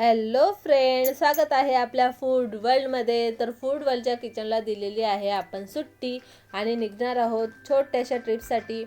Hello friend स्वागत आहे आपल्या फूड वर्ल्डमध्ये तर फूड वर्ल्डच्या किचनला दिलेली आहे आपण सुट्टी आणि निघणार आहोत छोट्याशा ट्रिपसाठी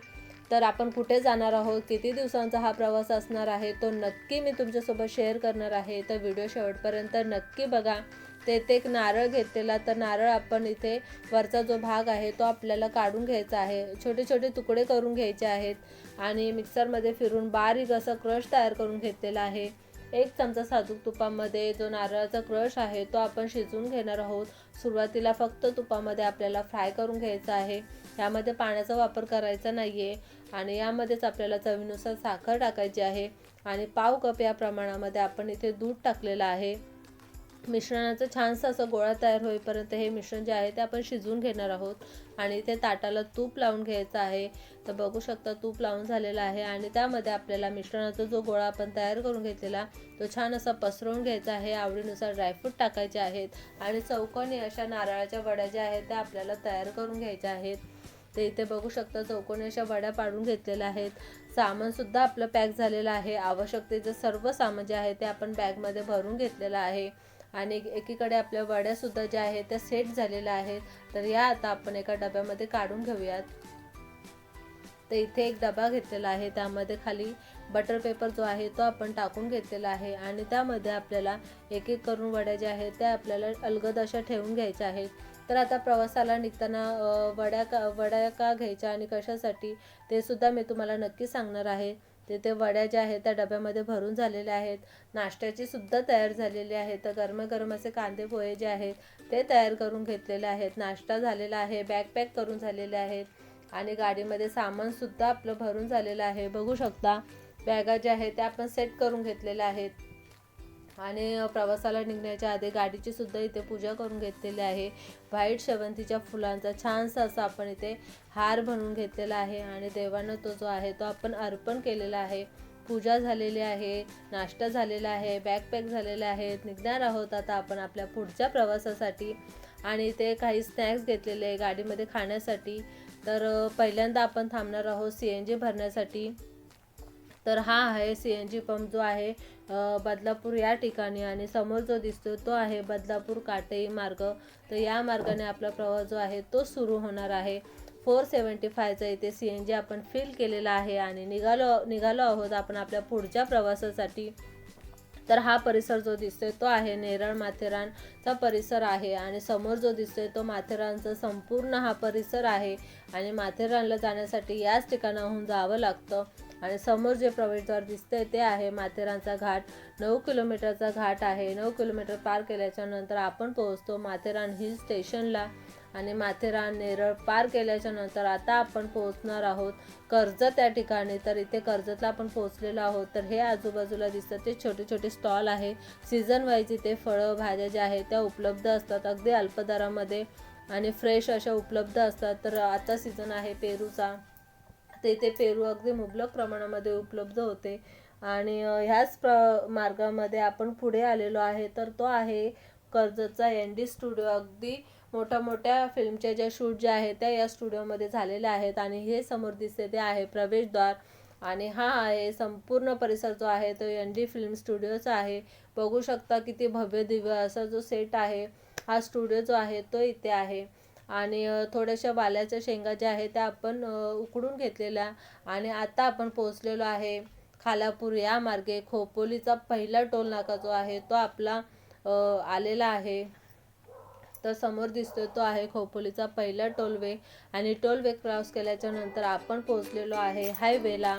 तर आपण कुठे जाणार आहोत? किती दिवसांचा हा प्रवास असणार आहे? तो नक्की मी तुमच्यासोबत शेअर करणार आहे. तर व्हिडिओ शेवटपर्यंत नक्की बघा. तेथे एक नारळ घेतलेला. तर नारळ आपण इथे वरचा जो भाग आहे तो आपल्याला काढून घ्यायचा आहे. छोटे छोटे तुकडे करून घ्यायचे आहेत. आणि मिक्सरमध्ये फिरून बारीक असं क्रश तयार करून घेतलेला आहे. एक चमचा साजूक तुपामध्ये जो नारळाचा क्रश आहे तो आपण शिजवून घेणार आहोत. सुरुवातीला फक्त तुपामध्ये आपल्याला फ्राय करून घ्यायचा आहे. यामध्ये पाण्याचा वापर करायचा नाही आहे आणि यामध्येच आपल्याला चवीनुसार साखर टाकायची आहे. आणि पाव कप या प्रमाणामध्ये आपण इथे दूध टाकलेलं आहे. मिश्रणाचं छानसं असं गोळा तयार होईपर्यंत हे मिश्रण जे आहे ते आपण शिजवून घेणार आहोत. आणि ते ताटाला तूप लावून घ्यायचं आहे. तर बघू शकता तूप लावून झालेलं आहे आणि त्यामध्ये आपल्याला मिश्रणाचा जो गोळा आपण तयार करून घेतलेला तो छान असा पसरवून घ्यायचा आहे. आवडीनुसार ड्रायफ्रूट टाकायचे आहेत आणि चौकोनी अशा नारळाच्या वड्या ज्या आहेत त्या आपल्याला तयार करून घ्यायच्या आहेत. ते इथे बघू शकता चौकोनी अशा वड्या पाडून घेतलेल्या आहेत. सामानसुद्धा आपलं पॅक झालेलं आहे. आवश्यकतेचं सर्व सामान जे आहे ते आपण बॅगमध्ये भरून घेतलेलं आहे. आणि एकीकडे आपल्या वड्यासुद्धा ज्या आहेत त्या सेट झालेल्या आहेत. तर या आता आपण एका डब्यामध्ये काढून घेऊयात. तर इथे एक डबा घेतलेला आहे त्यामध्ये खाली बटर पेपर जो आहे तो आपण टाकून घेतलेला आहे. आणि त्यामध्ये आपल्याला एक एक करून वड्या ज्या आहेत त्या आपल्याला अलगद अशा ठेवून घ्यायच्या आहेत. तर आता प्रवासाला निघताना वड्या का वड्या का घ्यायच्या आणि कशासाठी ते सुद्धा मी तुम्हाला नक्की सांगणार आहे. तिथे वड्या ज्या आहेत त्या डब्यामध्ये भरून झालेल्या आहेत. नाश्त्याची सुद्धा तयार झालेली आहे. तर गरमागरम असे कांदे पोहे जे आहेत ते तयार करून घेतलेले आहेत. नाश्ता झालेला आहे बॅग पॅक करून झालेले आहेत. आणि गाडीमध्ये सामानसुद्धा आपलं भरून झालेलं आहे. बघू शकता बॅगा ज्या आहेत त्या आपण सेट करून घेतलेल्या आहेत. आणि प्रवासाला निघण्याच्या आधी गाडीची सुद्धा इथे पूजा करून घेतलेली आहे. व्हाईट शेवंतीच्या फुलांचा छानसा असा आपण इथे हार बनवून घेतलेला आहे आणि देवानं तो जो आहे तो आपण अर्पण केलेला आहे. पूजा झालेली आहे नाश्ता झालेला आहे बॅकपॅक झालेला आहेत. निघणार आहोत आता आपण आपल्या पुढच्या प्रवासासाठी आणि ते काही स्नॅक्स घेतलेले आहे गाडीमध्ये खाण्यासाठी. तर पहिल्यांदा आपण थांबणार आहोत. सी एन जी भरण्यासाठी. तर हा आहे सी एन जी पंप जो आहे बदलापूर या ठिकाणी आणि समोर जो दिसतो तो आहे बदलापूर काटेई मार्ग. तर या मार्गाने आपला प्रवास जो आहे तो सुरू होणार आहे. फोर सेवन्टी फायचा इथे सी एन जी आपण फिल केलेला आहे आणि निघालो निघालो आहोत आपण आपल्या पुढच्या प्रवासासाठी. तर हा परिसर जो दिसतोय तो आहे नेरळ माथेरानचा परिसर आहे आणि समोर जो दिसतोय तो माथेरानचा संपूर्ण हा परिसर आहे आणि माथेरानला जाण्यासाठी याच ठिकाणाहून जावं लागतं. आणि समोर जे प्रवेशद्वार दिसतंय ते आहे माथेरानचा घाट. नऊ किलोमीटरचा घाट आहे. नऊ किलोमीटर पार केल्याच्यानंतर आपण पोहोचतो माथेरान हिल स्टेशनला आणि माथेरान नेरळ पार केल्याच्यानंतर आता आपण पोहोचणार आहोत कर्जत त्या ठिकाणी. तर इथे कर्जतला आपण पोहोचलेलो आहोत. तर हे आजूबाजूला दिसतात. ते छोटे छोटे स्टॉल आहे सीझन वाईज इथे फळं भाज्या ज्या आहेत त्या उपलब्ध असतात. अगदी अल्पदरामध्ये आणि फ्रेश अशा उपलब्ध असतात. तर आता सीझन आहे पेरूचा. तेथे पेरू अगदी मुबलक प्रमाणामध्ये उपलब्ध होते. आणि ह्याच प्र मार्गामध्ये आपण पुढे आलेलो आहे तर तो आहे कर्जतचा एन डी स्टुडिओ अगदी मोठ्या मोठ्या फिल्मच्या ज्या शूट ज्या आहेत त्या या स्टुडिओमध्ये झालेल्या आहेत. आणि हे समोर दिसते ते आहे प्रवेशद्वार. आणि हा आहे संपूर्ण परिसर जो आहे तो एन डी फिल्म स्टुडिओचा आहे. बघू शकता किती भव्य दिव्य असा जो सेट आहे हा स्टुडिओ जो आहे तो इथे आहे. आणि थोड्याशा वालाच्या शेंगा ज्या आहेत त्या आपण उकडून घेतलेल्या आणि आता आपण पोचलेलो आहे खालापूर या मार्गे. खोपोलीचा पहिला टोल नाका जो आहे तो आपला आलेला आहे. तर समोर दिसतोय तो आहे खोपोलीचा पहिला टोलवे आणि टोलवे क्रॉस केल्याच्यानंतर आपण पोहोचलेलो आहे हायवेला.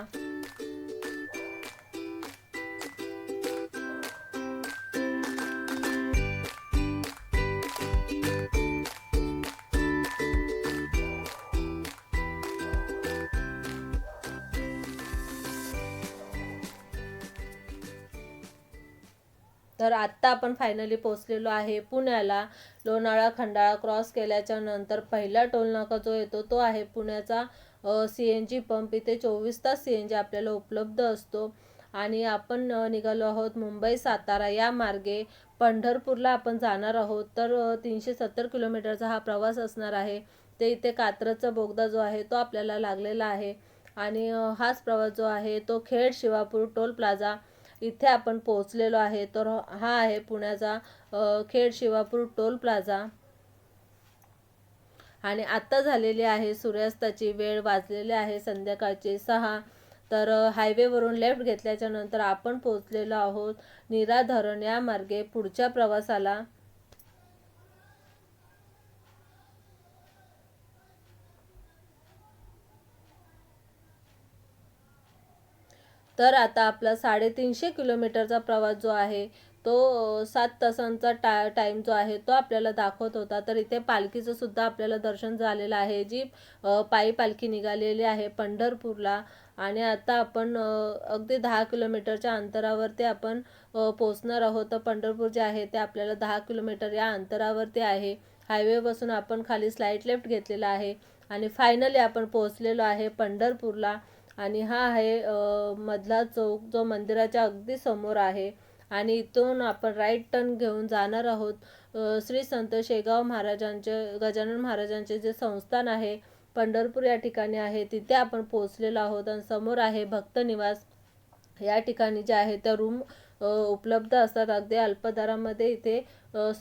तर आत्ता आपण फायनली पोचलेलो आहे पुण्याला. लोणाळा खंडाळा क्रॉस केल्याच्यानंतर पहिला टोल नाका जो येतो तो आहे पुण्याचा सी एन जी पंप इथे चोवीस तास सी एन जी आपल्याला उपलब्ध असतो. आणि आपण निघालो आहोत मुंबई सातारा या मार्गे. पंढरपूरला आपण जाणार आहोत. तर तीनशे सत्तर किलोमीटरचा हा प्रवास असणार आहे. ते इथे कात्रचा बोगदा जो आहे तो आपल्याला लागलेला आहे. आणि हाच प्रवास जो आहे तो खेड शिवापूर टोल प्लाझा इथे आपण पोहोचलेलो आहे. तर हा आहे पुण्याचा खेड शिवापूर टोल प्लाझा. आणि आत्ता झालेली आहे सूर्यास्ताची वेळ. वाजलेली आहे संध्याकाळचे सहा. तर हायवेवरून लेफ्ट घेतल्याच्या नंतर आपण पोहोचलेलो आहोत निराधरण या मार्गे पुढच्या प्रवासाला. तर आता आपला साडेतीनशे किलोमीटरचा प्रवास जो आहे तो सात तासांचा टा टाईम जो आहे तो आपल्याला दाखवत होता. तर इथे पालखीचं सुद्धा आपल्याला दर्शन झालेलं आहे जी पायी पालखी निघालेली आहे पंढरपूरला. आणि आता आपण अगदी दहा किलोमीटरच्या अंतरावरती आपण पोचणार आहोत. तर पंढरपूर जे आहे ते आपल्याला दहा किलोमीटर या अंतरावरती आहे. हायवेपासून आपण खाली स्लाईट लेफ्ट घेतलेला आहे. आणि फायनली आपण पोहोचलेलो आहे पंढरपूरला. आणि हा आहे मधला चौक जो मंदिराच्या अगदी समोर आहे. आणि इथून आपण राईट टर्न घेऊन जाणार आहोत श्री संत शेगाव महाराजांचे गजानन महाराजांचे जे संस्थान आहे पंढरपूर या ठिकाणी आहे. तिथे आपण पोहोचलेलो आहोत आणि समोर आहे भक्त निवास. या ठिकाणी जे आहे त्या रूम उपलब्ध असतात. अगदी अल्पदरामध्ये इथे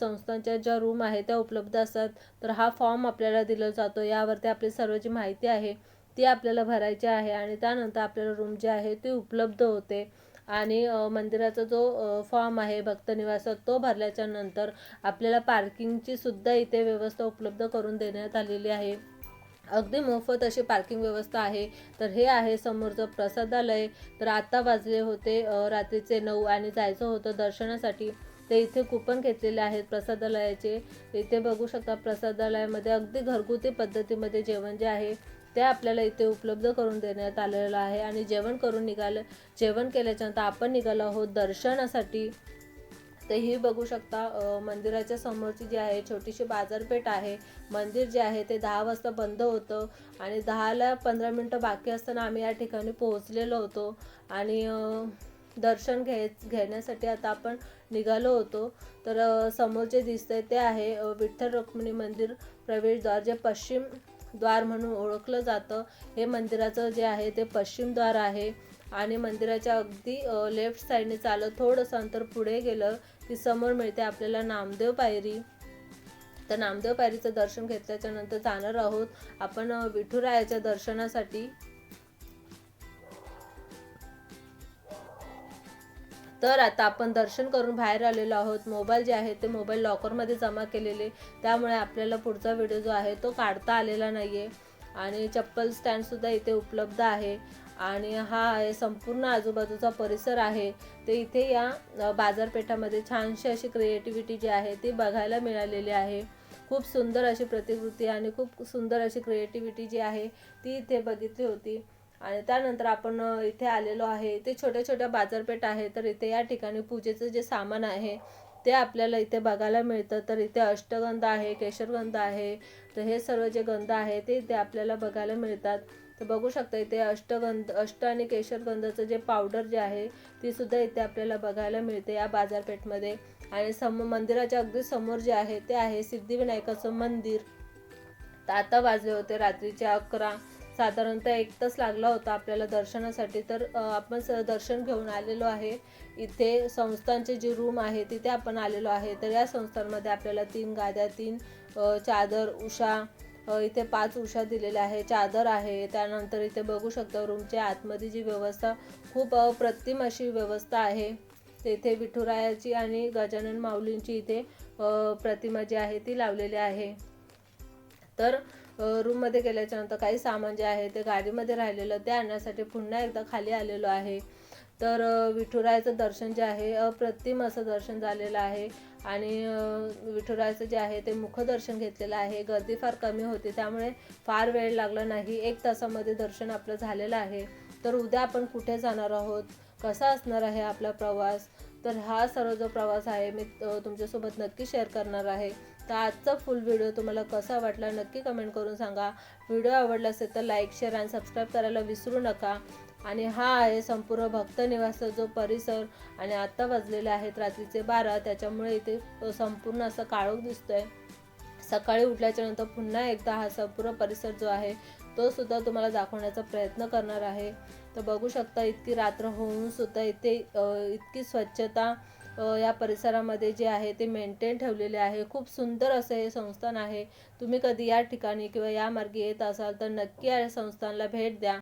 संस्थांच्या ज्या रूम आहेत त्या उपलब्ध असतात. तर हा फॉर्म आपल्याला दिला जातो. यावरती आपली सर्व जी माहिती आहे ती आपल्याला भरायची आहे आणि त्यानंतर आपल्याला रूम जे आहे ते उपलब्ध होते. आणि मंदिराचा जो फॉर्म आहे भक्तनिवासात तो भरल्याच्या नंतर आपल्याला पार्किंगची सुद्धा इथे व्यवस्था उपलब्ध करून देण्यात आलेली आहे. अगदी मोफत अशी पार्किंग व्यवस्था आहे. तर हे आहे समोरचं प्रसादालय. तर आता वाजले होते रात्रीचे नऊ आणि जायचं होतं दर्शनासाठी. ते इथे कुपन घेतलेले आहेत प्रसादालयाचे. इथे बघू शकता प्रसादालयामध्ये अगदी घरगुती पद्धतीमध्ये जेवण जे आहे ते आपल्याला इथे उपलब्ध करून देण्यात आलेलं आहे. आणि जेवण करून निघालं जेवण केल्याच्यानंतर आपण निघालो आहोत दर्शनासाठी. ते ही बघू शकता मंदिराच्या समोरची जी आहे छोटीशी बाजारपेठ आहे. मंदिर जे आहे ते दहा वाजता बंद होतं आणि दहाला पंधरा मिनटं बाकी असताना आम्ही या ठिकाणी पोहोचलेलो होतो. आणि दर्शन घ्याय घेण्यासाठी आता आपण निघालो होतो. तर समोर जे दिसतंय ते आहे विठ्ठल रुक्मिणी मंदिर प्रवेशद्वार जे पश्चिम द्वार म्हणून ओळखलं जातं. हे मंदिराचं जे आहे ते पश्चिम द्वार आहे. आणि मंदिराच्या अगदी लेफ्ट साईडने चालत थोडंसं अंतर पुढे गेलं की समोर मिळते आपल्याला नामदेव पायरी. तर नामदेव पायरीचं दर्शन घेतल्याच्या नंतर जाणार आहोत आपण विठुरायाच्या दर्शनासाठी. तर आता आपण दर्शन करून बाहेर आलेलो आहोत. मोबाईल जे आहे ते मोबाईल लॉकरमध्ये जमा केलेले. त्यामुळे आपल्याला पुढचा व्हिडिओ जो आहे तो काढता आलेला नाही आहे आणि चप्पल स्टँडसुद्धा इथे उपलब्ध आहे. आणि हा आहे संपूर्ण आजूबाजूचा परिसर आहे. ते इथे या बाजारपेठामध्ये छानशी अशी क्रिएटिव्हिटी जी आहे ती बघायला मिळालेली आहे. खूप सुंदर अशी प्रतिकृती आणि खूप सुंदर अशी क्रिएटिव्हिटी जी आहे ती इथे बघितली होती. आणि त्यानंतर आपण इथे आलेलो आहे. इथे छोट्या छोट्या बाजारपेठ आहे तर इथे या ठिकाणी पूजेचं जे सामान आहे ते आपल्याला इथे बघायला मिळतं. तर इथे अष्टगंध आहे केशरगंध आहे तर हे सर्व जे गंध आहे ते इथे आपल्याला बघायला मिळतात. तर बघू शकता इथे अष्टगंध अष्ट आणि केशरगंधाचं जे पावडर जे आहे ती सुद्धा इथे आपल्याला बघायला मिळते या बाजारपेठमध्ये. आणि सम मंदिराच्या अगदी समोर जे आहे ते आहे सिद्धिविनायकाचं मंदिर. तर आता वाजले होते रात्रीचे अकरा. साधारणतः एक तास लागला होता आपल्याला दर्शनासाठी. तर आपण स दर्शन घेऊन आलेलो आहे. इथे संस्थांचे जे रूम आहे तिथे आपण आलेलो आहे. तर या संस्थांमध्ये आपल्याला तीन गाद्या तीन चादर उषा इथे पाच उषा दिलेल्या आहे चादर आहे. त्यानंतर इथे बघू शकता रूमच्या आतमध्ये जी व्यवस्था खूप अप्रतिम अशी व्यवस्था आहे. तेथे विठुरायाची आणि गजानन माऊलींची इथे प्रतिमा जी आहे ती लावलेली आहे. तर रूममध्ये गेल्याच्यानंतर काही सामान जे आहे ते गाडीमध्ये राहिलेलं ते आणण्यासाठी पुन्हा एकदा खाली आलेलो आहे. तर विठुरायचं विठुरायाचं दर्शन जे आहे अप्रतिम असं दर्शन झालेलं आहे. आणि विठुरायचं विठुरायाचं जे आहे ते मुखदर्शन घेतलेलं आहे. गर्दी फार कमी होती त्यामुळे फार वेळ लागला नाही. एक तासामध्ये दर्शन आपलं झालेलं आहे. तर उद्या आपण कुठे जाणार आहोत? कसा असणार आहे आपला प्रवास? तर हा सर्व जो प्रवास आहे मी तुमच्यासोबत नक्की शेअर करणार आहे. तर आजचा फुल व्हिडिओ तुम्हाला कसा वाटला नक्की कमेंट करून सांगा. व्हिडिओ आवडला असेल तर लाईक शेअर आणि सबस्क्राईब करायला विसरू नका. आणि हा आहे संपूर्ण भक्त निवासचा जो परिसर आणि आत्ता वाजलेले आहेत रात्रीचे बारा. त्याच्यामुळे इथे संपूर्ण असं काळोख दिसतोय. सकाळी उठल्याच्या नंतर पुन्हा एकदा हा संपूर्ण परिसर जो आहे तो सुद्धा तुम्हाला दाखवण्याचा प्रयत्न करणार आहे. तर बघू शकता इतकी रात्र होऊन सुद्धा इथे इतकी स्वच्छता या परिसरामध्ये जे आहे ते मेंटेन ठेवलेले आहे. खूप सुंदर असं हे संस्थान आहे. तुम्ही कधी या ठिकाणी किंवा या मार्गे येत असाल तर नक्की या संस्थानला भेट द्या.